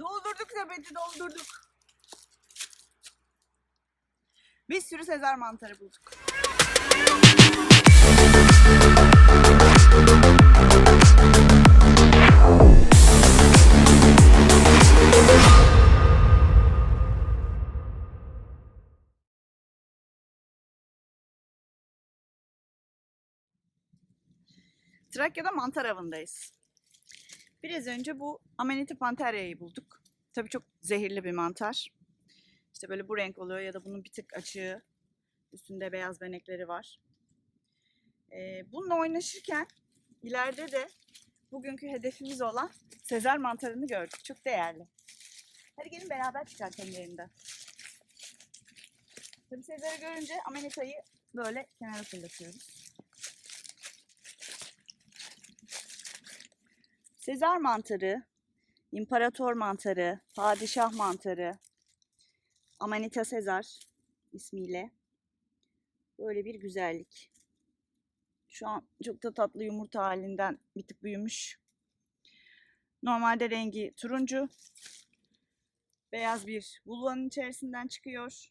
Doldurduk sepeti doldurduk. Bir sürü Sezar mantarı bulduk. Trakya'da mantar avındayız. Biraz önce bu Amanita panterya'yı bulduk. Tabii çok zehirli bir mantar. İşte böyle bu renk oluyor ya da bunun bir tık açığı. Üstünde beyaz benekleri var. Ee, bununla oynaşırken ileride de bugünkü hedefimiz olan Sezar mantarını gördük. Çok değerli. Hadi gelin beraber çıkartalım yerinden. Tabii Sezar'ı görünce Amanita'yı böyle kenara fırlatıyoruz. Sezar mantarı, imparator mantarı, padişah mantarı, Amanita Sezar ismiyle böyle bir güzellik. Şu an çok da tatlı yumurta halinden bir tık büyümüş. Normalde rengi turuncu. Beyaz bir vulvanın içerisinden çıkıyor.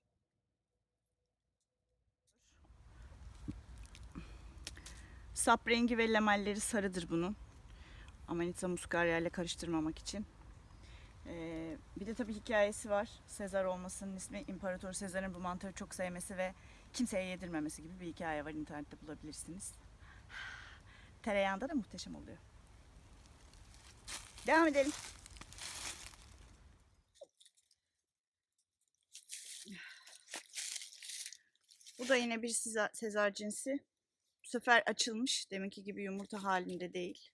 Sap rengi ve lamelleri sarıdır bunun. Amanita muscaria ile karıştırmamak için. Ee, bir de tabii hikayesi var. Sezar olmasının ismi İmparator Sezar'ın bu mantarı çok sevmesi ve kimseye yedirmemesi gibi bir hikaye var. İnternette bulabilirsiniz. Tereyağında da muhteşem oluyor. Devam edelim. Bu da yine bir Sezar cinsi. Bu sefer açılmış. Deminki gibi yumurta halinde değil.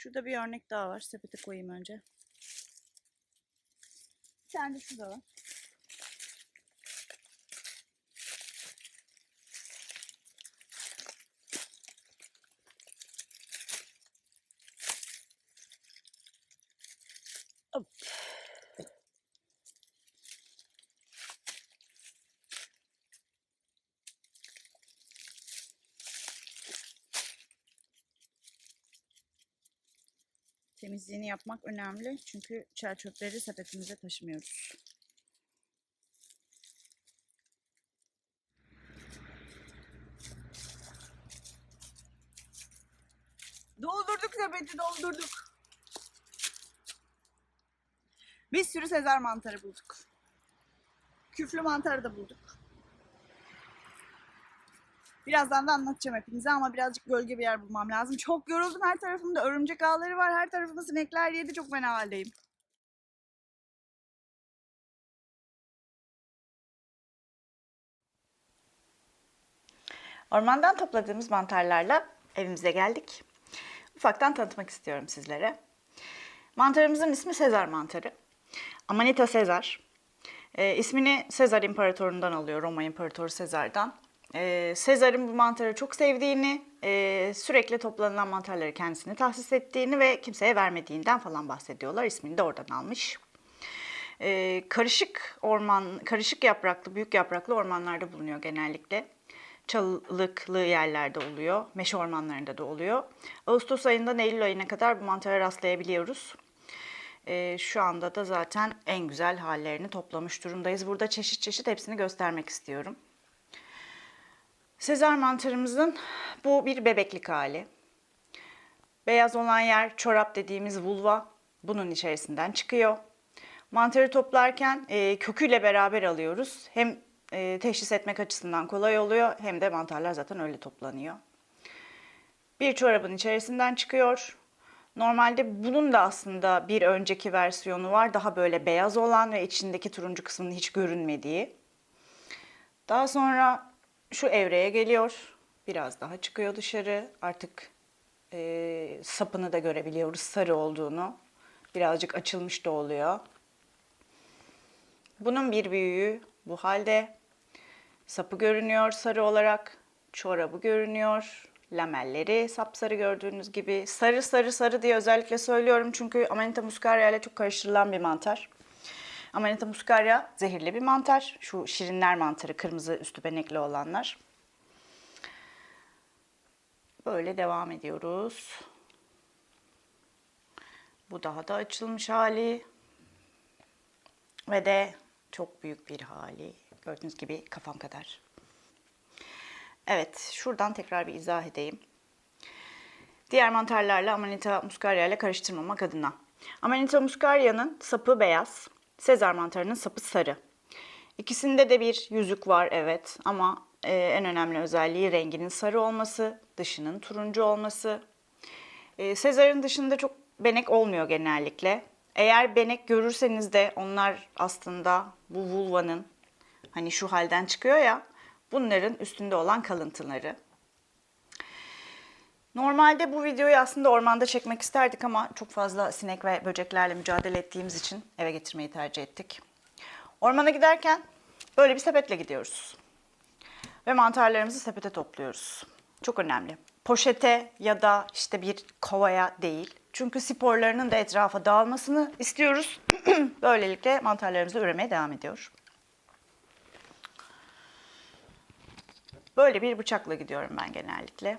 Şurada bir örnek daha var. Sepete koyayım önce. Bir tane de şurada var. Temizliğini yapmak önemli çünkü çer çöpleri sepetimize taşımıyoruz. Doldurduk sepeti doldurduk. Bir sürü Sezar mantarı bulduk. Küflü mantarı da bulduk. Birazdan da anlatacağım hepinize ama birazcık gölge bir yer bulmam lazım. Çok yoruldum her tarafımda örümcek ağları var. Her tarafımda sinekler yedi. Çok fena haldeyim. Ormandan topladığımız mantarlarla evimize geldik. Ufaktan tanıtmak istiyorum sizlere. Mantarımızın ismi Sezar mantarı. Amanita Sezar. E, ismini Sezar İmparatorundan alıyor, Roma İmparatoru Sezar'dan. E, Sezar'ın bu mantarı çok sevdiğini, e, sürekli toplanan mantarları kendisine tahsis ettiğini ve kimseye vermediğinden falan bahsediyorlar. İsmini de oradan almış. E, karışık orman, karışık yapraklı, büyük yapraklı ormanlarda bulunuyor genellikle. Çalılıklı yerlerde oluyor, meşe ormanlarında da oluyor. Ağustos ayından Eylül ayına kadar bu mantara rastlayabiliyoruz. E, şu anda da zaten en güzel hallerini toplamış durumdayız. Burada çeşit çeşit hepsini göstermek istiyorum. Sezar mantarımızın bu bir bebeklik hali. Beyaz olan yer çorap dediğimiz vulva bunun içerisinden çıkıyor. Mantarı toplarken e, köküyle beraber alıyoruz. Hem e, teşhis etmek açısından kolay oluyor hem de mantarlar zaten öyle toplanıyor. Bir çorabın içerisinden çıkıyor. Normalde bunun da aslında bir önceki versiyonu var. Daha böyle beyaz olan ve içindeki turuncu kısmının hiç görünmediği. Daha sonra şu evreye geliyor. Biraz daha çıkıyor dışarı. Artık e, sapını da görebiliyoruz sarı olduğunu. Birazcık açılmış da oluyor. Bunun bir büyüğü bu halde. Sapı görünüyor sarı olarak. Çorabı görünüyor. Lamelleri sapsarı gördüğünüz gibi. Sarı sarı sarı diye özellikle söylüyorum çünkü Amanita muscaria ile çok karıştırılan bir mantar. Amanita muscaria zehirli bir mantar. Şu şirinler mantarı, kırmızı üstü benekli olanlar. Böyle devam ediyoruz. Bu daha da açılmış hali. Ve de çok büyük bir hali. Gördüğünüz gibi kafam kadar. Evet, şuradan tekrar bir izah edeyim. Diğer mantarlarla Amanita muscaria ile karıştırmamak adına. Amanita muscaria'nın sapı beyaz, Sezar mantarının sapı sarı. İkisinde de bir yüzük var evet ama e, en önemli özelliği renginin sarı olması, dışının turuncu olması. E, Sezar'ın dışında çok benek olmuyor genellikle. Eğer benek görürseniz de onlar aslında bu vulvanın hani şu halden çıkıyor ya bunların üstünde olan kalıntıları. Normalde bu videoyu aslında ormanda çekmek isterdik ama çok fazla sinek ve böceklerle mücadele ettiğimiz için eve getirmeyi tercih ettik. Ormana giderken böyle bir sepetle gidiyoruz. Ve mantarlarımızı sepete topluyoruz. Çok önemli. Poşete ya da işte bir kovaya değil. Çünkü sporlarının da etrafa dağılmasını istiyoruz. Böylelikle mantarlarımız da üremeye devam ediyor. Böyle bir bıçakla gidiyorum ben genellikle.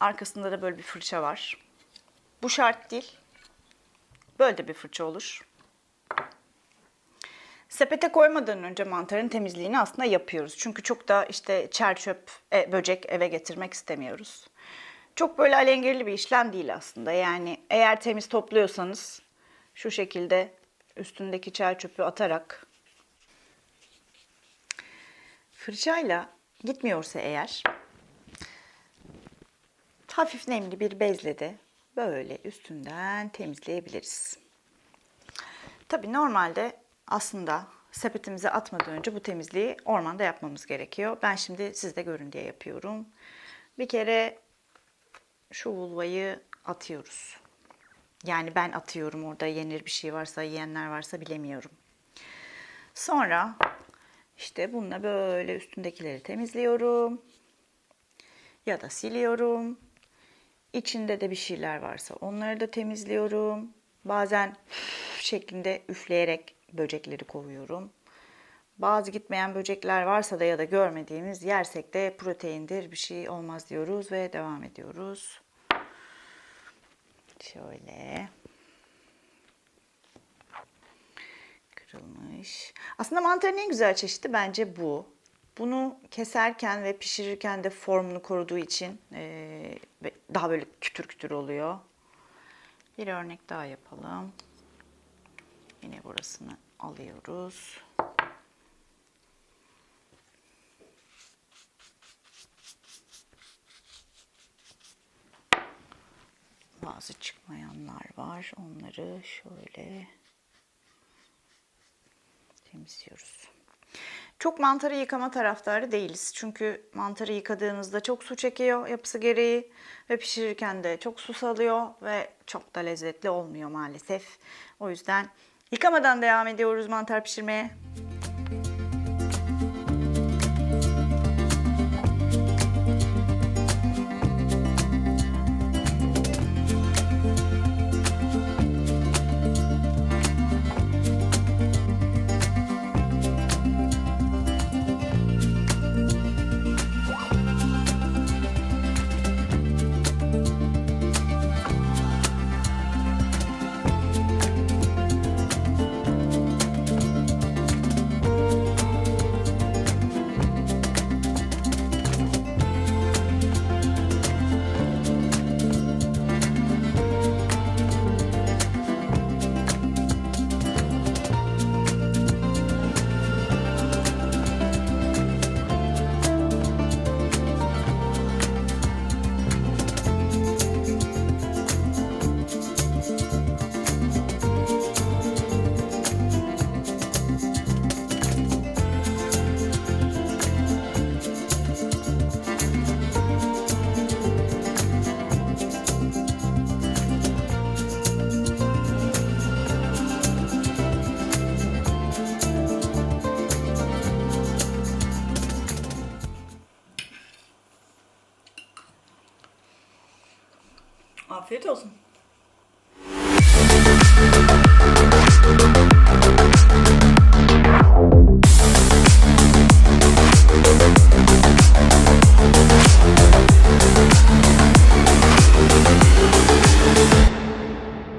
Arkasında da böyle bir fırça var. Bu şart değil. Böyle de bir fırça olur. Sepete koymadan önce mantarın temizliğini aslında yapıyoruz. Çünkü çok da işte çer çöp, e, böcek eve getirmek istemiyoruz. Çok böyle alengirli bir işlem değil aslında. Yani eğer temiz topluyorsanız şu şekilde üstündeki çer çöpü atarak fırçayla gitmiyorsa eğer hafif nemli bir bezle de böyle üstünden temizleyebiliriz. Tabii normalde aslında sepetimize atmadan önce bu temizliği ormanda yapmamız gerekiyor. Ben şimdi sizde görün diye yapıyorum. Bir kere şu vulvayı atıyoruz. Yani ben atıyorum orada yenir bir şey varsa, yiyenler varsa bilemiyorum. Sonra işte bununla böyle üstündekileri temizliyorum. Ya da siliyorum. İçinde de bir şeyler varsa onları da temizliyorum. Bazen şeklinde üfleyerek böcekleri kovuyorum. Bazı gitmeyen böcekler varsa da ya da görmediğimiz yersek de proteindir bir şey olmaz diyoruz ve devam ediyoruz. Şöyle. Kırılmış. Aslında mantarın en güzel çeşidi bence bu. Bunu keserken ve pişirirken de formunu koruduğu için e, daha böyle kütür kütür oluyor. Bir örnek daha yapalım. Yine burasını alıyoruz. Bazı çıkmayanlar var. Onları şöyle temizliyoruz. Çok mantarı yıkama taraftarı değiliz. Çünkü mantarı yıkadığınızda çok su çekiyor yapısı gereği ve pişirirken de çok su salıyor ve çok da lezzetli olmuyor maalesef. O yüzden yıkamadan devam ediyoruz mantar pişirmeye. Afiyet olsun.